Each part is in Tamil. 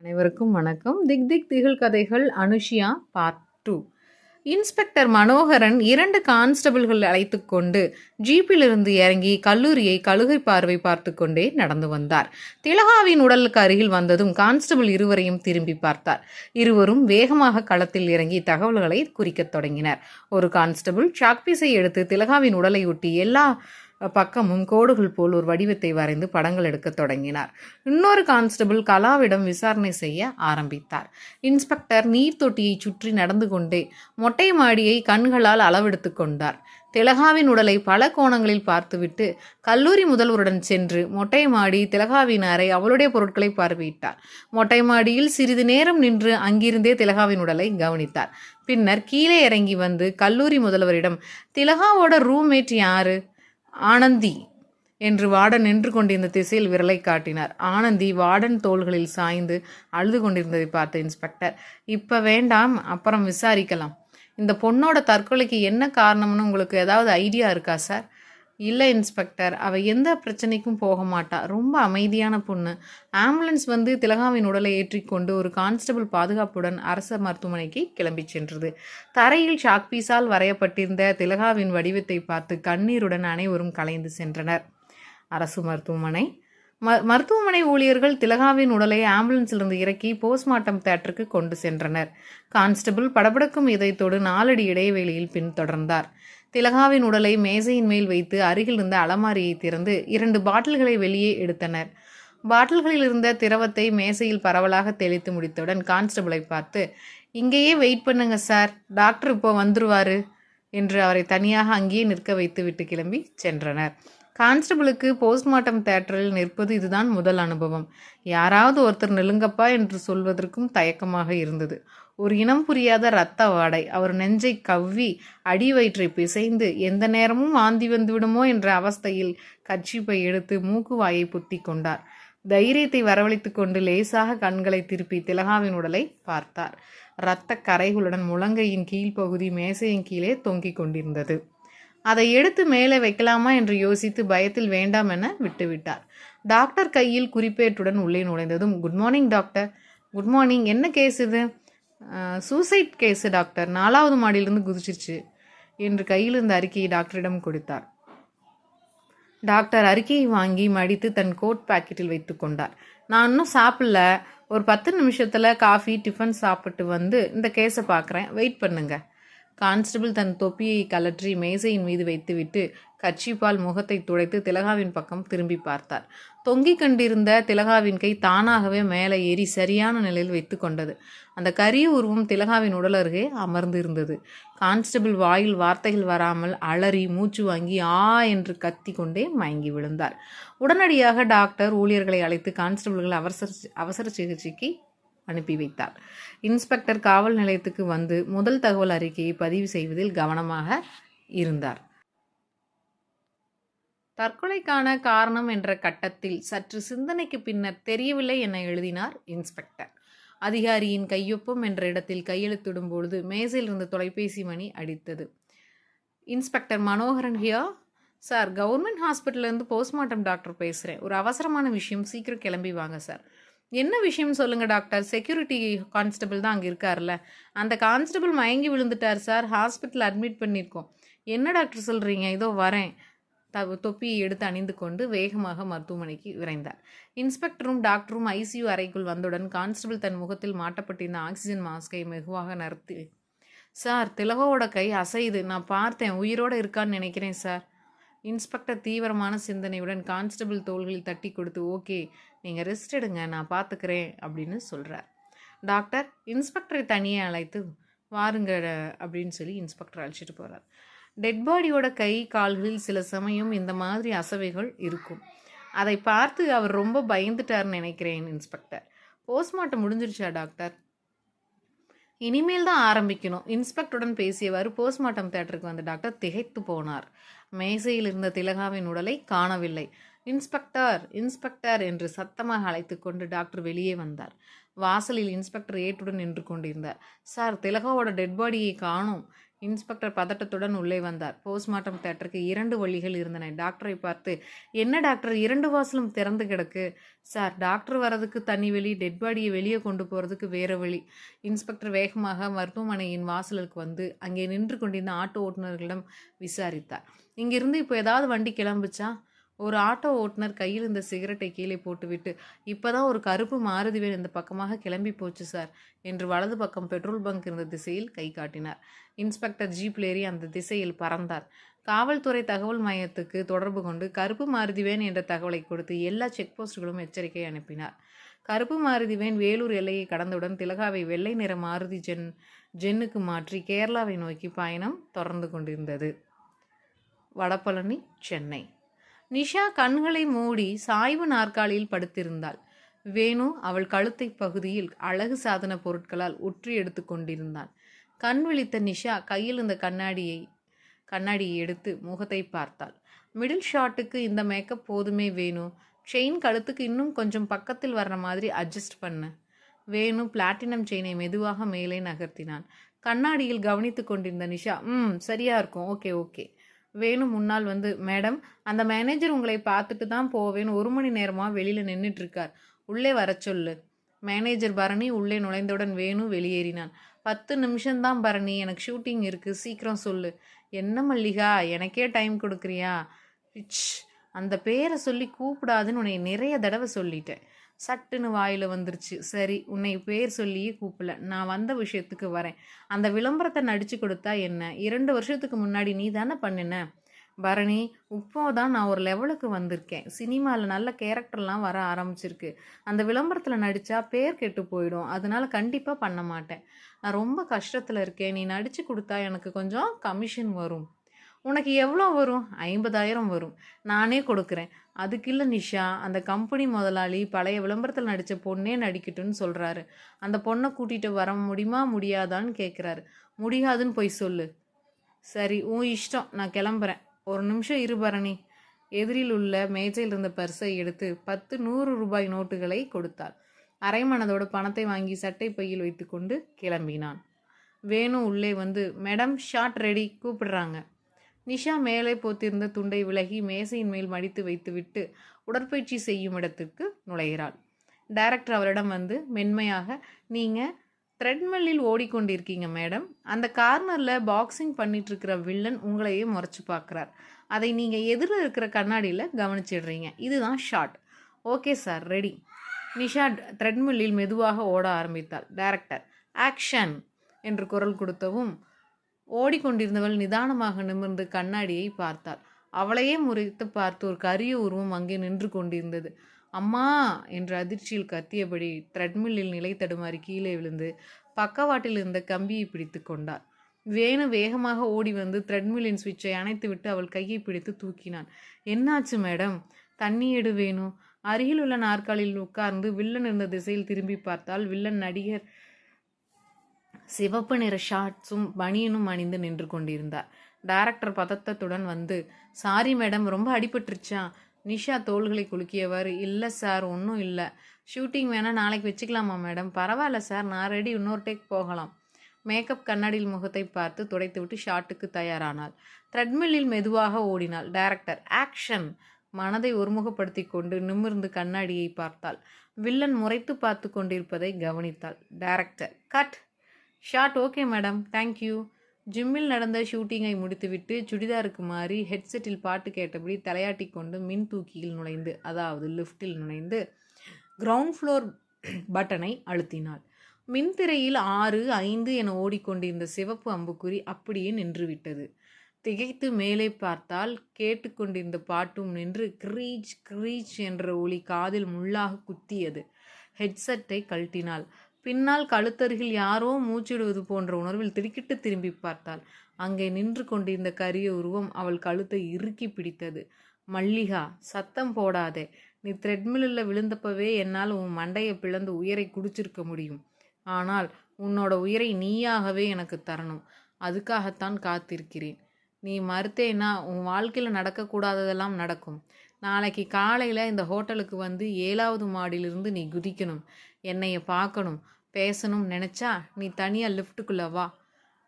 அனைவருக்கும் வணக்கம். திக் திக் திகில் கதைகள் Anushiya part two inspector Manoharan இரண்டு கான்ஸ்டபிள்கள் அழைத்து கொண்டு ஜீப்பிலிருந்து இறங்கி கல்லூரியை கழுகை பார்வை பார்த்து கொண்டே நடந்து வந்தார். திலகாவின் உடலுக்கு அருகில் வந்ததும் கான்ஸ்டபிள் இருவரையும் திரும்பி பார்த்தார். இருவரும் வேகமாக களத்தில் இறங்கி தகவல்களை குறிக்கத் தொடங்கினர். ஒரு கான்ஸ்டபிள் சாக்பீஸை எடுத்து திலகாவின் உடலை ஒட்டி எல்லா பக்கமும் கோடுகள் போல் ஒரு வடிவத்தை வரைந்து படங்கள் எடுக்க தொடங்கினார். இன்னொரு கான்ஸ்டபிள் கலாவிடம் விசாரணை செய்ய ஆரம்பித்தார். இன்ஸ்பெக்டர் நீர் தொட்டியை சுற்றி நடந்து கொண்டே மொட்டை மாடியை கண்களால் அளவெடுத்து கொண்டார். திலகாவின் உடலை பல கோணங்களில் பார்த்துவிட்டு கல்லூரி முதல்வருடன் சென்று மொட்டை மாடி திலகாவின் அறை அவளுடைய பொருட்களை பார்வையிட்டார். மொட்டை மாடியில் சிறிது நேரம் நின்று அங்கிருந்தே திலகாவின் உடலை கவனித்தார். பின்னர் கீழே இறங்கி வந்து கல்லூரி முதல்வரிடம் திலகாவோட ரூம்மேட் யாரு? ஆனந்தி என்று வாடன் நின்று கொண்டிருந்த திசையில் விரலை காட்டினார். ஆனந்தி வார்டன் தோள்களில் சாய்ந்து அழுது கொண்டிருந்ததை பார்த்த இன்ஸ்பெக்டர் இப்போ வேண்டாம் அப்புறம் விசாரிக்கலாம். இந்த பொண்ணோட தற்கொலைக்கு என்ன காரணம்னு உங்களுக்கு ஏதாவது ஐடியா இருக்கா சார்? இல்லை இன்ஸ்பெக்டர். அவள் எந்த பிரச்சனைக்கும் போக மாட்டா. ரொம்ப அமைதியான பொண்ணு. ஆம்புலன்ஸ் வந்து திலகாவின் உடலை ஏற்றிக்கொண்டு ஒரு கான்ஸ்டபிள் பாதுகாப்புடன் அரசு மருத்துவமனைக்கு கிளம்பி சென்றது. தரையில் ஷாக்பீஸால் வரையப்பட்டிருந்த திலகாவின் வடிவத்தை பார்த்து கண்ணீருடன் அனைவரும் கலைந்து சென்றனர். அரசு மருத்துவமனை? ம மருத்துவமனை ஊழியர்கள் திலகாவின் உடலை ஆம்புலன்ஸிலிருந்து இறக்கி போஸ்ட்மார்ட்டம் தேட்டருக்கு கொண்டு சென்றனர். கான்ஸ்டபிள் படபடக்கும் இதயத்தோடு நாலடி இடைவெளியில் பின்தொடர்ந்தார். திலகாவின் உடலை மேசையின் மேல் வைத்து அருகில் இருந்த அலமாரியை திறந்து இரண்டு பாட்டில்களை வெளியே எடுத்தனர். பாட்டில்களில் இருந்த திரவத்தை மேசையில் பரவலாக தெளித்து முடித்தவுடன் கான்ஸ்டபிளை பார்த்து இங்கேயே வெயிட் பண்ணுங்க சார். டாக்டர் இப்போ வந்துருவாரு என்று அவரை தனியாக அங்கேயே நிற்க வைத்து விட்டு கிளம்பி சென்றனர். கான்ஸ்டபிளுக்கு போஸ்ட்மார்ட்டம் தேட்டரில் நிற்பது இதுதான் முதல் அனுபவம். யாராவது ஒருத்தர் நெலுங்கப்பா என்று சொல்வதற்கும் தயக்கமாக இருந்தது. ஒரு இனம் புரியாத இரத்த வாடை. அவர் நெஞ்சை கவ்வி அடி வயிற்றை பிசைந்து எந்த நேரமும் வாந்தி வந்துவிடுமோ என்ற அவஸ்தையில் கட்சிப்பை எடுத்து மூக்கு வாயை புத்தி கொண்டார். தைரியத்தை வரவழைத்து கொண்டு லேசாக கண்களை திருப்பி திலகாவின் உடலை பார்த்தார். இரத்த கரைகளுடன் முழங்கையின் கீழ்ப்பகுதி மேசையின் கீழே தொங்கிக் கொண்டிருந்தது. அதை எடுத்து மேலே வைக்கலாமா? என்று யோசித்து பயத்தில் வேண்டாம் என விட்டுவிட்டார். டாக்டர் கையில் குறிப்பேட்டுடன் உள்ளே நுழைந்ததும் good morning doctor. Good morning என்ன கேஸ் இது? சூசைட் கேஸு டாக்டர் நாலாவது மாடியிலிருந்து குதிச்சிருச்சு என்று கையில் இருந்த அறிக்கையை டாக்டரிடம் கொடுத்தார். டாக்டர் அறிக்கையை வாங்கி மடித்து தன் கோட் பாக்கெட்டில் வைத்து கொண்டார். நான் இன்னும் சாப்பிடல. ஒரு பத்து நிமிஷத்தில் காஃபி டிஃபன் சாப்பிட்டு வந்து இந்த கேஸை பார்க்குறேன். வெயிட் பண்ணுங்க. கான்ஸ்டபிள் தன் தொப்பியை கலற்றி மேசையின் மீது வைத்துவிட்டு கட்சிப்பால் முகத்தை துடைத்து திலகாவின் பக்கம் திரும்பி பார்த்தார். தொங்கிக் கண்டிருந்த திலகாவின் கை தானாகவே மேலே ஏறி சரியான நிலையில் வைத்து கொண்டது. அந்த கரிய உருவம் திலகாவின் உடல் அருகே அமர்ந்து இருந்தது கான்ஸ்டபிள் வாயில் வார்த்தைகள் வராமல் அலறி மூச்சு வாங்கி ஆ என்று கத்தி கொண்டே மயங்கி விழுந்தார். உடனடியாக டாக்டர் ஊழியர்களை அழைத்து கான்ஸ்டபிள்கள் அவசர அவசர சிகிச்சைக்கு அனுப்பி வைத்தார். இன்ஸ்பெக்டர் காவல் நிலையத்துக்கு வந்து முதல் தகவல் அறிக்கையை பதிவு செய்வதில் கவனமாக இருந்தார். தற்கொலைக்கான காரணம் என்ற கட்டத்தில் சற்று சிந்தனைக்கு பின்னர் தெரியவில்லை என எழுதினார் இன்ஸ்பெக்டர். அதிகாரியின் கையொப்பம் என்ற இடத்தில் கையெழுத்திடும் பொழுது மேசையிலிருந்து இருந்த தொலைபேசி மணி அடித்தது. Inspector Manoharan here sir government ஹாஸ்பிட்டல்லேருந்து postmortem doctor பேசுகிறேன் ஒரு அவசரமான விஷயம் சீக்கிரம் கிளம்பி வாங்க சார் என்ன விஷயம் சொல்லுங்கள் டாக்டர் செக்யூரிட்டி கான்ஸ்டபிள் தான் அங்கே இருக்கார்ல அந்த கான்ஸ்டபிள் மயங்கி விழுந்துட்டார் சார் ஹாஸ்பிட்டல் அட்மிட் பண்ணியிருக்கோம். என்ன டாக்டர் சொல்கிறீங்க இதோ வரேன். த தொப்பியை எடுத்து அணிந்து கொண்டு வேகமாக மருத்துவமனைக்கு விரைந்தார். இன்ஸ்பெக்டரும் டாக்டரும் ஐசியூ அறைக்குள் வந்தவுடன் கான்ஸ்டபிள் தன் முகத்தில் மாட்டப்பட்டிருந்த ஆக்சிஜன் மாஸ்கை மெதுவாக நிறுத்தி சார் திலகோட கை அசையுது. நான் பார்த்தேன். உயிரோடு இருக்கான்னு நினைக்கிறேன் சார். இன்ஸ்பெக்டர் தீவிரமான சிந்தனையுடன் கான்ஸ்டபிள் தோள்களில் தட்டி கொடுத்து ஓகே நீங்கள் ரெஸ்ட் எடுங்க. நான் பார்த்துக்கிறேன் அப்படின்னு சொல்கிறார் டாக்டர் இன்ஸ்பெக்டரை தனியே அழைத்து வாருங்க அப்படின்னு சொல்லி இன்ஸ்பெக்டர் அழைச்சிட்டு போகிறார் டெட் பாடியோட கை கால்களில் சில சமயம் இந்த மாதிரி அசவைகள் இருக்கும். அதை பார்த்து அவர் ரொம்ப பயந்துட்டார்னு நினைக்கிறேன் இன்ஸ்பெக்டர். போஸ்ட்மார்ட்டம் முடிஞ்சிருச்சா டாக்டர்? இனிமேல் தான் ஆரம்பிக்கணும். இன்ஸ்பெக்டருடன் பேசியவாறு போஸ்ட்மார்ட்டம் தேட்டருக்கு வந்த டாக்டர் திகைத்து போனார். மேசையில் இருந்த திலகாவின் உடலை காணவில்லை. இன்ஸ்பெக்டர் இன்ஸ்பெக்டர் என்று சத்தமாக அழைத்து கொண்டு டாக்டர் வெளியே வந்தார். வாசலில் இன்ஸ்பெக்டர் ஏட்டுடன் நின்று கொண்டிருந்தார். சார் திலகாவோட டெட் பாடியை காணும். இன்ஸ்பெக்டர் பதட்டத்துடன் உள்ளே வந்தார். போஸ்ட்மார்ட்டம் தேட்டருக்கு இரண்டு வழிகள் இருந்தன. டாக்டரை பார்த்து என்ன டாக்டர்? இரண்டு வாசலும் திறந்து கிடக்கு. சார் டாக்டர் வரதுக்கு தனி வெளி டெட் பாடியை வெளியே கொண்டு போகிறதுக்கு வேறு வழி. இன்ஸ்பெக்டர் வேகமாக மருத்துவமனையின் வாசலுக்கு வந்து அங்கே நின்று கொண்டிருந்த ஆட்டோ ஓட்டுநர்களிடம் விசாரித்தார். இங்கிருந்து இப்போ ஏதாவது வண்டி கிளம்புச்சா? ஒரு ஆட்டோ ஓட்டுநர் கையில் இந்த சிகரெட்டை கீழே போட்டுவிட்டு இப்போதான் ஒரு கருப்பு மாருதி வேன் இந்த பக்கமாக கிளம்பி போச்சு சார் என்று வலது பக்கம் பெட்ரோல் பங்க் இருந்த திசையில் கை காட்டினார். இன்ஸ்பெக்டர் ஜீப்லேரி ஏறி அந்த திசையில் பறந்தார். காவல்துறை தகவல் மையத்துக்கு தொடர்பு கொண்டு கருப்பு மாருதி வேன் என்ற தகவலை கொடுத்து எல்லா செக் போஸ்ட்களும் எச்சரிக்கை அனுப்பினார். கருப்பு மாருதி வேன் வேலூர் எல்லையை கடந்தவுடன் திலகாவை வெள்ளை நிற மாருதி ஜென் ஜென்னுக்கு மாற்றி கேரளாவை நோக்கி பயணம் தொடர்ந்து கொண்டிருந்தது. வடபழனி சென்னை. நிஷா கண்களை மூடி சாய்வு நாற்காலியில் படுத்திருந்தாள். வேணு அவள் கழுத்தை பகுதியில் அழகு சாதன பொருட்களால் உற்றி எடுத்து கொண்டிருந்தான் கண் விழித்த நிஷா கையில் இருந்த கண்ணாடியை கண்ணாடியை எடுத்து முகத்தை பார்த்தாள். மிடில் ஷாட்டுக்கு இந்த மேக்கப் போதுமே வேணு. செயின் கழுத்துக்கு இன்னும் கொஞ்சம் பக்கத்தில் வர்ற மாதிரி அட்ஜஸ்ட் பண்ணு. வேணு பிளாட்டினம் செயினை மெதுவாக மேலே நகர்த்தினான். கண்ணாடியில் கவனித்து கொண்டிருந்த நிஷா ம் சரியா இருக்கும். Okay okay. வேணு முன்னால் வந்து மேடம் அந்த மேனேஜர் உங்களை பார்த்துட்டு தான் போவேன்னு ஒரு மணி நேரமாக வெளியில் நின்றுட்டு இருக்கார் உள்ளே வர சொல்லு. மேனேஜர் பரணி உள்ளே நுழைந்தவுடன் வேணு வெளியேறினான். பத்து நிமிஷம்தான் பரணி எனக்கு ஷூட்டிங் இருக்குது சீக்கிரம் சொல்லு. என்ன மல்லிகா எனக்கே டைம் கொடுக்குறியா? இச் அந்த பேரை சொல்லி கூப்பிடாதுன்னு உன்னை நிறைய தடவை சொல்லிட்டேன். சட்டுன்னு வாயில் வந்துருச்சு. சரி உன்னை பேர் சொல்லியே கூப்பிடல. நான் வந்த விஷயத்துக்கு வரேன். அந்த விளம்பரத்தை நடிச்சு கொடுத்தா என்ன? இரண்டு வருஷத்துக்கு முன்னாடி நீ தானே பண்ணின? பரணி இப்போ தான் நான் ஒரு லெவலுக்கு வந்திருக்கேன். சினிமாவில் நல்ல கேரக்டர்லாம் வர ஆரம்பிச்சிருக்கு. அந்த விளம்பரத்தில் நடித்தா பேர் கெட்டு போயிடும். அதனால கண்டிப்பாக பண்ண மாட்டேன். நான் ரொம்ப கஷ்டத்தில் இருக்கேன். நீ நடித்து கொடுத்தா எனக்கு கொஞ்சம் கமிஷன் வரும். உனக்கு எவ்வளோ வரும்? ஐம்பதாயிரம் வரும். நானே கொடுக்குறேன். அதுக்கு இல்லை நிஷா அந்த கம்பெனி முதலாளி பழைய விளம்பரத்தில் நடித்த பொண்ணே நடிக்கட்டும்னு சொல்கிறாரு அந்த பொண்ணை கூட்டிகிட்டு வர முடியுமா முடியாதான்னு கேட்குறாரு முடியாதுன்னு போய் சொல்லு. சரி உன் இஷ்டம் நான் கிளம்புறேன். ஒரு நிமிஷம் இருபரணி எதிரில் உள்ள மேஜையில் இருந்த பர்ஸை எடுத்து பத்து நூறு ரூபாய் நோட்டுகளை கொடுத்தாள். அரைமனதோட பணத்தை வாங்கி சட்டை பையில் வைத்துக்கொண்டு கிளம்பினான். வேணு உள்ளே வந்து மேடம் ஷார்ட் ரெடி கூப்பிடுறாங்க. நிஷா மேலே போத்திருந்த துண்டை விலகி மேசையின் மேல் மடித்து வைத்துவிட்டு உடற்பயிற்சி செய்யும் இடத்திற்கு நுழைகிறாள். டைரக்டர் அவரிடம் வந்து மென்மையாக நீங்கள் த்ரெட்மில்லில் ஓடிக்கொண்டிருக்கீங்க மேடம் அந்த கார்னரில் பாக்ஸிங் பண்ணிட்டுருக்கிற வில்லன் உங்களையே முறைச்சி பார்க்குறார். அதை நீங்கள் எதிரில் இருக்கிற கண்ணாடியில் கவனிச்சிடுறீங்க. இதுதான் shot okay sir ready Nisha த்ரெட்மில்லில் மெதுவாக ஓட ஆரம்பித்தாள். டைரக்டர் ஆக்ஷன் என்று குரல் கொடுத்தவும் ஓடிக்கொண்டிருந்தவள் நிதானமாக நிமிர்ந்து கண்ணாடியை பார்த்தாள். அவளையே முறைத்து பார்த்து ஒரு கரிய உருவம் அங்கே நின்று கொண்டிருந்தது. அம்மா! என்ற அதிர்ச்சியில் கத்தியபடி த்ரெட்மில்லில் நிலை தடுமாறி கீழே விழுந்து பக்கவாட்டில் இருந்த கம்பியை பிடித்து கொண்டார் வேணு வேகமாக ஓடி வந்து த்ரெட்மில்லின் சுவிட்சை அணைத்துவிட்டு அவள் கையை பிடித்து தூக்கினான். என்னாச்சு மேடம்? தண்ணி எடு வேணும் அருகில் உள்ள நாற்காலில் உட்கார்ந்து வில்லன் இருந்த திசையில் திரும்பி பார்த்தால் வில்லன் நடிகர் சிவப்பு நிற ஷார்ட்ஸும் பனியனும் அணிந்து நின்று கொண்டிருந்தார். டைரக்டர் பதத்தத்துடன் வந்து சாரி மேடம் ரொம்ப அடிபட்டுருச்சா நிஷா தோள்களை குலுக்கியவர் இல்லை சார் ஒன்றும் இல்லை. ஷூட்டிங் வேணால் நாளைக்கு வச்சுக்கலாமா மேடம்? பரவாயில்ல சார் நான் ரெடி இன்னொரு டேக் போகலாம். மேக்கப் கண்ணாடியில் முகத்தை பார்த்து துடைத்துவிட்டு ஷாட்டுக்கு தயாரானாள். த்ரெட்மில்லில் மெதுவாக ஓடினாள் டைரக்டர். ஆக்ஷன்! மனதை ஒருமுகப்படுத்தி கொண்டு நிமிர்ந்து கண்ணாடியை பார்த்தாள். வில்லன் முறைத்து பார்த்து கொண்டிருப்பதை கவனித்தாள் director. Cut! Shot okay madam thank you ஜிம்மில் நடந்த ஷூட்டிங்கை முடித்துவிட்டு சுடிதாருக்கு மாறி ஹெட்செட்டில் பாட்டு கேட்டபடி தலையாட்டி கொண்டு மின் தூக்கியில் நுழைந்து அதாவது லிஃப்டில் நுழைந்து கிரவுண்ட் ஃப்ளோர் பட்டனை அழுத்தினாள். மின்திரையில் ஆறு ஐந்து என ஓடிக்கொண்டிருந்த சிவப்பு அம்புக்குறி அப்படியே நின்றுவிட்டது. திகைத்து மேலே பார்த்தால் கேட்டுக்கொண்டிருந்த பாட்டும் நின்று கிரீச் கிரீச் என்ற ஒளி காதில் முள்ளாக குத்தியது. ஹெட்செட்டை கழட்டினாள். பின்னால் கழுத்தருகில் யாரோ மூச்சிடுவது போன்ற உணர்வில் திடுக்கிட்டு திரும்பி பார்த்தாள். அங்கே நின்று கொண்டிருந்த கரிய உருவம் அவள் கழுத்தை இறுக்கி பிடித்தது. மல்லிகா சத்தம் போடாதே. நீ த்ரெட்மில்லில் விழுந்தப்பவே என்னால் உன் மண்டையை பிளந்து உயிரை குடிச்சிருக்க முடியும். ஆனால் உன்னோட உயிரை நீயாகவே எனக்கு தரணும். அதுக்காகத்தான் காத்திருக்கிறேன். நீ மறுத்தேன்னா உன் வாழ்க்கையில் நடக்கக்கூடாததெல்லாம் நடக்கும். நாளைக்கு காலையில் இந்த ஹோட்டலுக்கு வந்து ஏழாவது மாடியிலிருந்து நீ குதிக்கணும். என்னைய பார்க்கணும். பேசணும். நினச்சா நீ தனியாக லிஃப்ட்டுக்குள்ளே வா.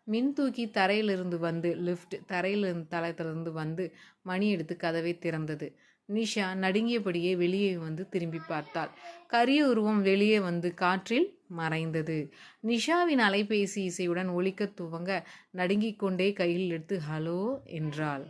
மின் தூக்கி தரையிலிருந்து வந்து லிஃப்ட் தரையிலிருந்து தளத்திலிருந்து வந்து மணி எடுத்து கதவை திறந்தது. நிஷா நடுங்கியபடியே வெளியே வந்து திரும்பி பார்த்தாள். கரிய உருவம் வெளியே வந்து காற்றில் மறைந்தது. நிஷாவின் அலைபேசி இசையுடன் ஒழிக்க துவங்க நடுங்கிக் கொண்டே கையில் எடுத்து ஹலோ என்றாள்.